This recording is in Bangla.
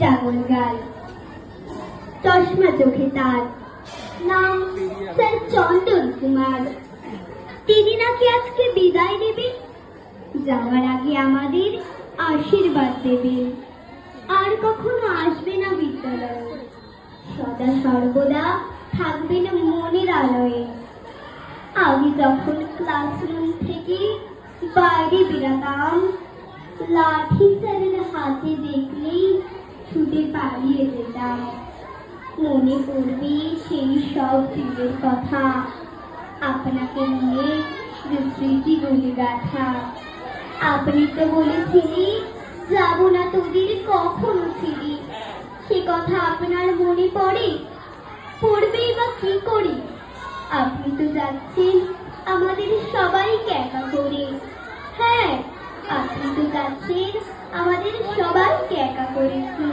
গাল চশমা চোখে তার। নাম স্যার চন্দন কুমার। তিনি নাকি আজকে বিদায় দেবেন যাওয়ার আগে আমাদের আশীর্বাদ দেবেন আর কখনো আসবে না বিদ্যালয়ে। সদা সর্বদা থাকবেন মনের আলোয়। আমি যখন ক্লাসরুম থেকে বাইরে বেরাতাম। লাঠি স্যারের পালিয়ে যেতাম। মনে পড়বে সেই সব দিনের কথা। আপনাকে নিয়ে যে স্মৃতিগুলি গাথা আপনি তো বলেছিলি, যাব না তোদের, কখনো ছিলি সে কথা আপনার মনে পড়ে? পড়বেই বা কি করি? আপনি তো যাচ্ছেন আমাদের সবাইকে একা করে। হ্যাঁ আপনি তো যাচ্ছেন আমাদের সবাইকে একা করে।